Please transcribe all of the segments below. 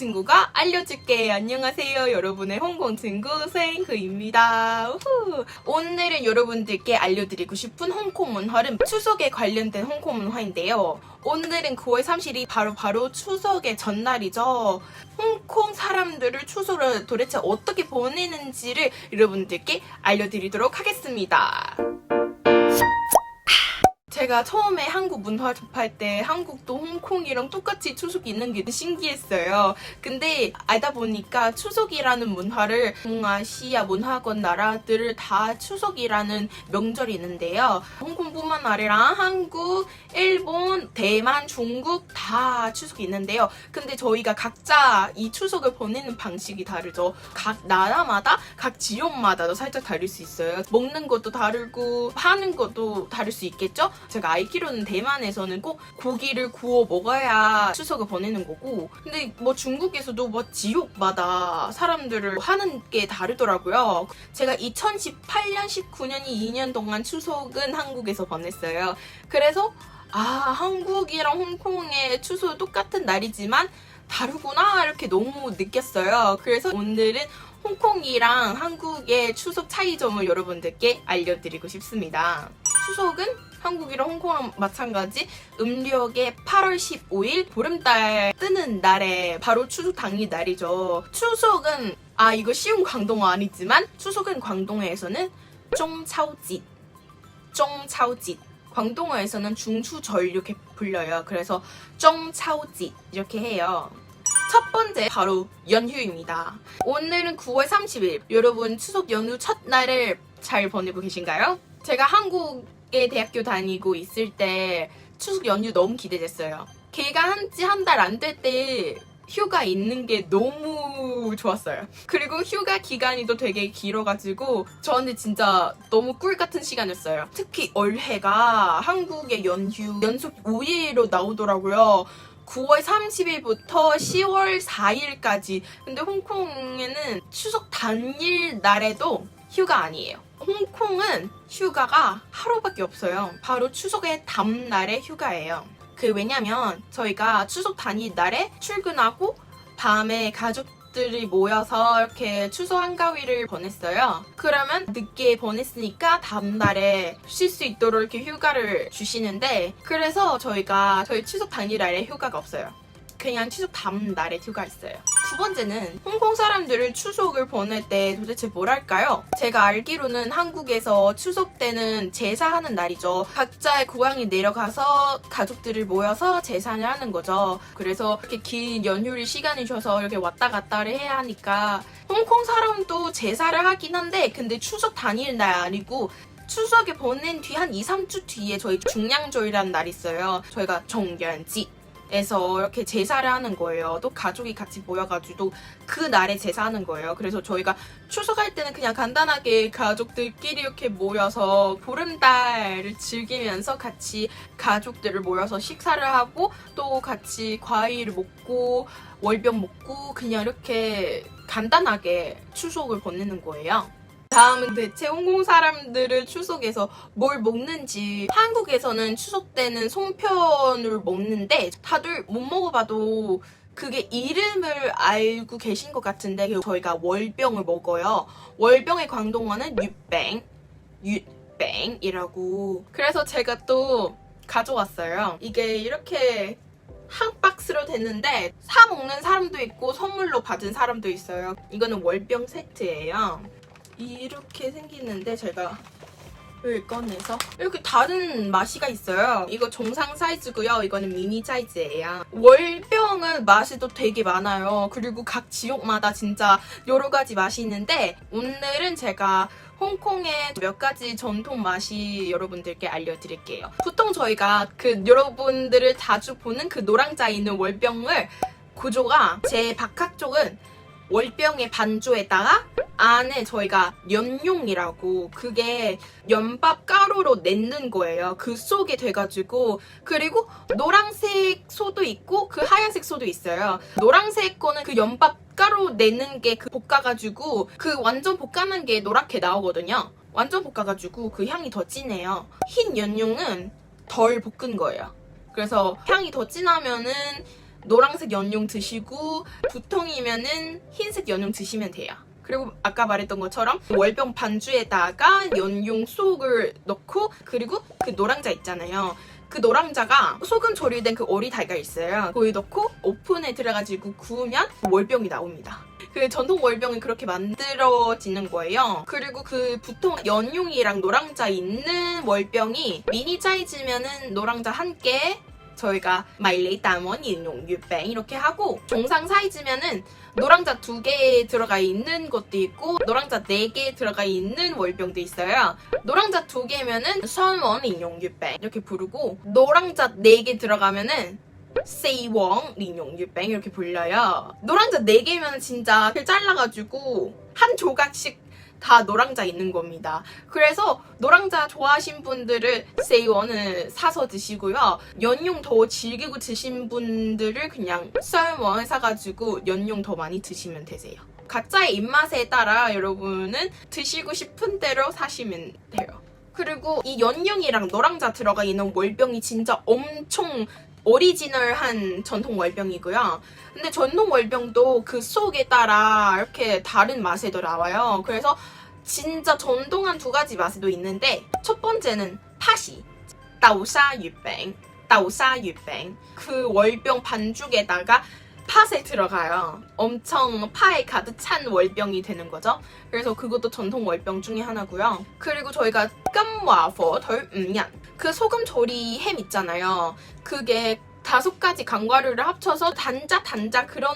친구가 알려줄게. 안녕하세요. 여러분의 홍콩 친구 생크입니다. 오늘은 여러분들께 알려드리고 싶은 홍콩 문화는 추석에 관련된 홍콩 문화인데요. 오늘은 9월 30일이 바로 바로 추석의 전날이죠. 홍콩 사람들을 추석을 도대체 어떻게 보내는지를 여러분들께 알려드리도록 하겠습니다. 제가 처음에 한국 문화 접할 때 한국도 홍콩이랑 똑같이 추석이 있는 게 신기했어요. 근데 알다 보니까 추석이라는 문화를 동아시아 문화권 나라들을 다 추석이라는 명절이 있는데요. 홍콩뿐만 아니라 한국, 일본, 대만, 중국 다 추석이 있는데요. 근데 저희가 각자 이 추석을 보내는 방식이 다르죠. 각 나라마다 각 지역마다도 살짝 다를 수 있어요. 먹는 것도 다르고 하는 것도 다를 수 있겠죠? 제가 알기로는 대만에서는 꼭 고기를 구워 먹어야 추석을 보내는 거고 근데 뭐 중국에서도 뭐 지역마다 사람들을 하는 게 다르더라고요. 제가 2018년, 19년이 2년 동안 추석은 한국에서 보냈어요. 그래서 아 한국이랑 홍콩의 추석 똑같은 날이지만 다르구나 이렇게 너무 느꼈어요. 그래서 오늘은 홍콩이랑 한국의 추석 차이점을 여러분들께 알려드리고 싶습니다. 추석은 한국이랑 홍콩랑 마찬가지 음력의 8월 15일 보름달 뜨는 날에 바로 추석 당일 날이죠. 추석은 아 이거 쉬운 광동어 아니지만 추석은 광동어에서는 쫑차오짓 쫑차오짓 광동어에서는 중추절 이렇게 불려요. 그래서 쫑차오짓 이렇게 해요. 첫 번째 바로 연휴입니다. 오늘은 9월 30일. 여러분 추석 연휴 첫날을 잘 보내고 계신가요? 제가 한국에 대학교 다니고 있을 때 추석 연휴 너무 기대됐어요. 걔가 한지 한 달 안 될 때 휴가 있는 게 너무 좋았어요. 그리고 휴가 기간이 또 되게 길어가지고 저한테 진짜 너무 꿀 같은 시간이었어요. 특히 올해가 한국의 연휴 연속 5일로 나오더라고요. 9월 30일부터 10월 4일까지. 근데 홍콩에는 추석 당일 날에도 휴가 아니에요. 홍콩은 휴가가 하루밖에 없어요. 바로 추석의 다음날에 휴가예요. 그 왜냐면 저희가 추석 당일 날에 출근하고 밤에 가족 들이 모여서 이렇게 추석 한가위를 보냈어요. 그러면 늦게 보냈으니까 다음날에 쉴 수 있도록 이렇게 휴가를 주시는데 그래서 저희가 저희 추석 당일 날에 휴가가 없어요. 그냥 추석 다음 날에 휴가 있어요. 두 번째는 홍콩 사람들을 추석을 보낼 때 도대체 뭘 할까요? 제가 알기로는 한국에서 추석 때는 제사하는 날이죠. 각자의 고향에 내려가서 가족들을 모여서 제사를 하는 거죠. 그래서 이렇게 긴 연휴를 시간을 줘서 이렇게 왔다 갔다를 해야 하니까 홍콩 사람도 제사를 하긴 한데 근데 추석 당일 날 아니고 추석에 보낸 뒤 한 2, 3주 뒤에 저희 중량절이라는 날이 있어요. 저희가 정연지 에서 이렇게 제사를 하는 거예요. 또 가족이 같이 모여가지고 그 날에 제사하는 거예요. 그래서 저희가 추석할 때는 그냥 간단하게 가족들끼리 이렇게 모여서 보름달을 즐기면서 같이 가족들을 모여서 식사를 하고 또 같이 과일을 먹고 월병 먹고 그냥 이렇게 간단하게 추석을 보내는 거예요. 다음은 대체 홍콩 사람들은 추석에서 뭘 먹는지 한국에서는 추석 때는 송편을 먹는데 다들 못 먹어봐도 그게 이름을 알고 계신 것 같은데 저희가 월병을 먹어요. 월병의 광동어는 유뱅, 유뱅이라고. 그래서 제가 또 가져왔어요. 이게 이렇게 한 박스로 됐는데 사 먹는 사람도 있고 선물로 받은 사람도 있어요. 이거는 월병 세트예요. 이렇게 생기는데 제가 여기 꺼내서 이렇게 다른 맛이가 있어요. 이거 정상 사이즈고요. 이거는 미니 사이즈예요. 월병은 맛이 또 되게 많아요. 그리고 각 지역마다 진짜 여러 가지 맛이 있는데 오늘은 제가 홍콩의 몇 가지 전통 맛이 여러분들께 알려드릴게요. 보통 저희가 그 여러분들을 자주 보는 그 노랑자 있는 월병을 구조가 제 바깥 쪽은 월병의 반조에다가 안에 저희가 연용이라고 그게 연밥 가루로 냈는 거예요. 그 속에 돼가지고 그리고 노란색 소도 있고 그 하얀색 소도 있어요. 노란색 거는 그 연밥 가루 내는 게 그 볶아가지고 그 완전 볶아낸 게 노랗게 나오거든요. 완전 볶아가지고 그 향이 더 진해요. 흰 연용은 덜 볶은 거예요. 그래서 향이 더 진하면은 노란색 연용 드시고 두통이면은 흰색 연용 드시면 돼요. 그리고 아까 말했던 것처럼 월병 반주에다가 연용 속을 넣고 그리고 그 노랑자 있잖아요. 그 노랑자가 소금 조리된 그 오리달걀 있어요. 거기 넣고 오븐에 들어가지고 구우면 월병이 나옵니다. 그 전통 월병은 그렇게 만들어지는 거예요. 그리고 그 보통 연용이랑 노랑자 있는 월병이 미니 사이즈면은 노랑자 한 개, 저희가 마일레이 따먼 인용 유뱅 이렇게 하고 정상 사이즈면은 노랑자 두 개 들어가 있는 것도 있고 노랑자 네 개 들어가 있는 월병도 있어요. 노랑자 두 개면은 선원 인용 유뱅 이렇게 부르고 노랑자 네 개 들어가면은 세이웡 링용 유뱅 이렇게 불려요. 노랑자 4개면 진짜 그 잘라가지고 한 조각씩 다 노랑자 있는 겁니다. 그래서 노랑자 좋아하신 분들은 세이원을 사서 드시고요. 연용 더 즐기고 드신 분들을 그냥 썰원 사가지고 연용 더 많이 드시면 되세요. 각자의 입맛에 따라 여러분은 드시고 싶은 대로 사시면 돼요. 그리고 이 연용이랑 노랑자 들어가 있는 월병이 진짜 엄청 오리지널한 전통 월병이고요. 근데 전통 월병도 그 속에 따라 이렇게 다른 맛에도 나와요. 그래서 진짜 전통한 두 가지 맛에도 있는데 첫 번째는 파시, 따오사 유뱅, 따오사 유뱅. 그 월병 반죽에다가 팥에 들어가요. 엄청 파에 가득 찬 월병이 되는 거죠. 그래서 그것도 전통 월병 중에 하나고요. 그리고 저희가 깜와퍼 덜 음얀 그 소금 조리 햄 있잖아요. 그게 다섯 가지 강과류를 합쳐서 단자 단자 그런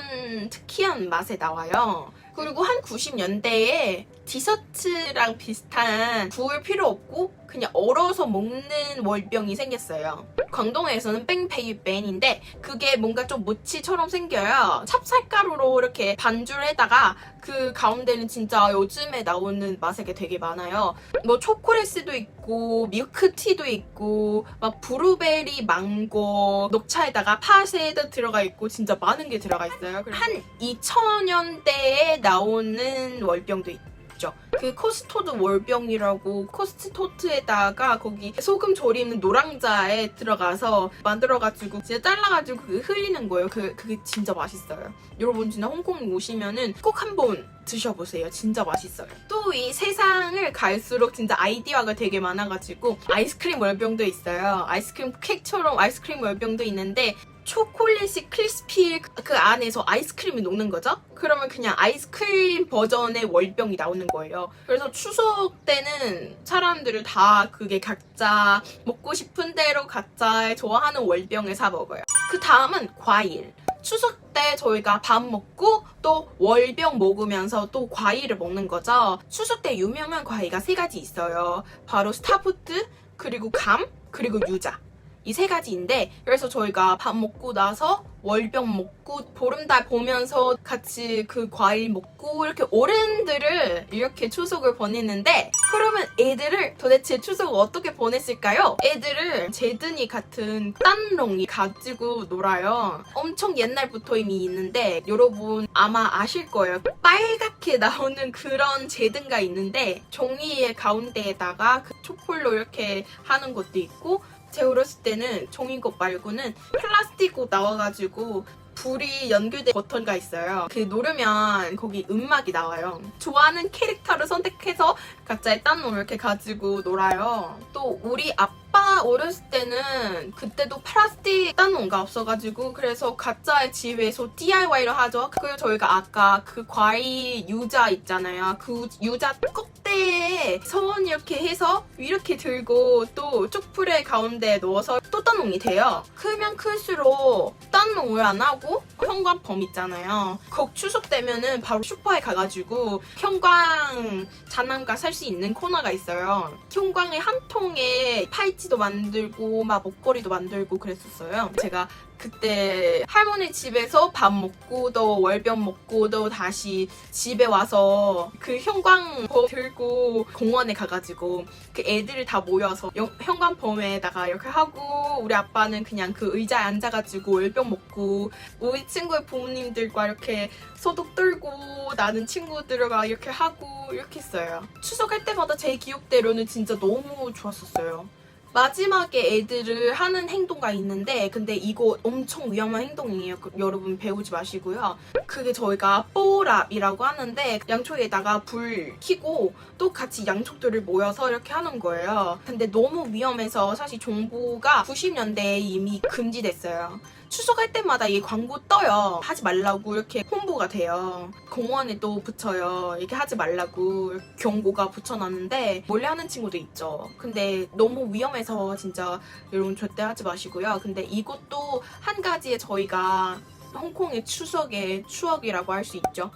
특이한 맛에 나와요. 그리고 한 90년대에 디저트랑 비슷한 구울 필요 없고 그냥 얼어서 먹는 월병이 생겼어요. 광동에서는 뺑페이벤인데 그게 뭔가 좀 모치처럼 생겨요. 찹쌀가루로 이렇게 반죽을 해다가 그 가운데는 진짜 요즘에 나오는 맛이 되게 많아요. 뭐 초콜릿도 있고 밀크티도 있고 막 브루베리, 망고, 녹차에다가 팥에도 들어가 있고 진짜 많은 게 들어가 있어요. 한 2000년대에 나오는 월병도 있고 있죠. 그 코스토드 월병이라고 코스토트에다가 거기 소금 조리는 노랑자에 들어가서 만들어가지고 진짜 잘라가지고 그게 흘리는 거예요. 그, 그게 진짜 맛있어요. 여러분 진짜 홍콩 오시면은 꼭 한번 드셔보세요. 진짜 맛있어요. 또 이 세상을 갈수록 진짜 아이디어가 되게 많아가지고 아이스크림 월병도 있어요. 아이스크림 케이크처럼 아이스크림 월병도 있는데 초콜릿이 크리스피 그 안에서 아이스크림이 녹는 거죠? 그러면 그냥 아이스크림 버전의 월병이 나오는 거예요. 그래서 추석 때는 사람들을 다 그게 각자 먹고 싶은 대로 각자 좋아하는 월병을 사 먹어요. 그 다음은 과일. 추석 때 저희가 밥 먹고 또 월병 먹으면서 또 과일을 먹는 거죠. 추석 때 유명한 과일가 세 가지 있어요. 바로 스타푸트, 그리고 감, 그리고 유자. 이 세 가지인데 그래서 저희가 밥 먹고 나서 월병 먹고 보름달 보면서 같이 그 과일 먹고 이렇게 어른들을 이렇게 추석을 보내는데 그러면 애들을 도대체 추석을 어떻게 보냈을까요? 애들을 제드니 같은 딴롱이 가지고 놀아요. 엄청 옛날부터 이미 있는데 여러분 아마 아실 거예요. 빨갛게 나오는 그런 제든가 있는데 종이의 가운데에다가 그 촛불로 이렇게 하는 것도 있고 제가 어렸을 때는 종이것 말고는 플라스틱 나와가지고 불이 연결된 버튼가 있어요. 그 누르면 거기 음악이 나와요. 좋아하는 캐릭터를 선택해서 각자의 딴 놈을 이렇게 가지고 놀아요. 또 우리 아빠 어렸을 때는 그때도 플라스틱 딴 놈가 없어가지고 그래서 각자의 집에서 DIY를 하죠. 그리고 저희가 아까 그 과일 유자 있잖아요. 그 유자 껍데에 선 이렇게 해서 이렇게 들고 또 쪽풀의 가운데 넣어서 또 딴놈이 돼요. 크면 클수록 딴놈을 안 하고 형광범 있잖아요. 거 추석 되면은 바로 슈퍼에 가가지고 형광 장난감 살 수 있는 코너가 있어요. 형광의 한 통에 팔찌 도 만들고 막 목걸이도 만들고 그랬었어요. 제가 그때 할머니 집에서 밥 먹고 또 월병 먹고 또 다시 집에 와서 그 형광범 들고 공원에 가가지고 그 애들이 다 모여서 영- 형광범에다가 이렇게 하고 우리 아빠는 그냥 그 의자에 앉아가지고 월병 먹고 우리 친구의 부모님들과 이렇게 소독 떨고 나는 친구들과 이렇게 하고 이렇게 했어요. 추석할 때마다 제 기억대로는 진짜 너무 좋았었어요. 마지막에 애들을 하는 행동가 있는데 근데 이거 엄청 위험한 행동이에요. 그- 여러분 배우지 마시고요. 그게 저희가 뽀랍이라고 하는데 양초에다가 불 켜고 또 같이 양초들을 모여서 이렇게 하는 거예요. 근데 너무 위험해서 사실 정부가 90년대에 이미 금지됐어요. 추석할 때마다 이 광고 떠요. 하지 말라고 이렇게 홍보가 돼요. 공원에 또 붙여요. 이렇게 하지 말라고 경고가 붙여놨는데 몰래 하는 친구도 있죠. 근데 너무 위험해서 진짜 여러분 절대 하지 마시고요. 근데 이것도 한 가지의 저희가 홍콩의 추석의 추억이라고 할 수 있죠.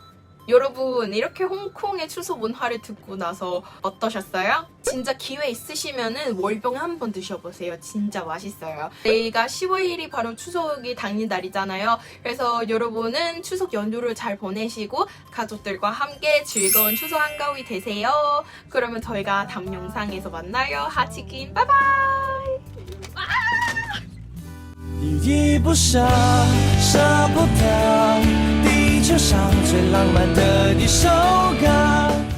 여러분 이렇게 홍콩의 추석 문화를 듣고 나서 어떠셨어요? 진짜 기회 있으시면은 월병 한번 드셔보세요. 진짜 맛있어요. 내일가 10월 1일이 바로 추석이 당일날이잖아요. 그래서 여러분은 추석 연휴를 잘 보내시고 가족들과 함께 즐거운 추석 한가위 되세요. 그러면 저희가 다음 영상에서 만나요. 하치킨 빠이바이. 依依不舍，舍不得，地 就像最浪漫的一首歌。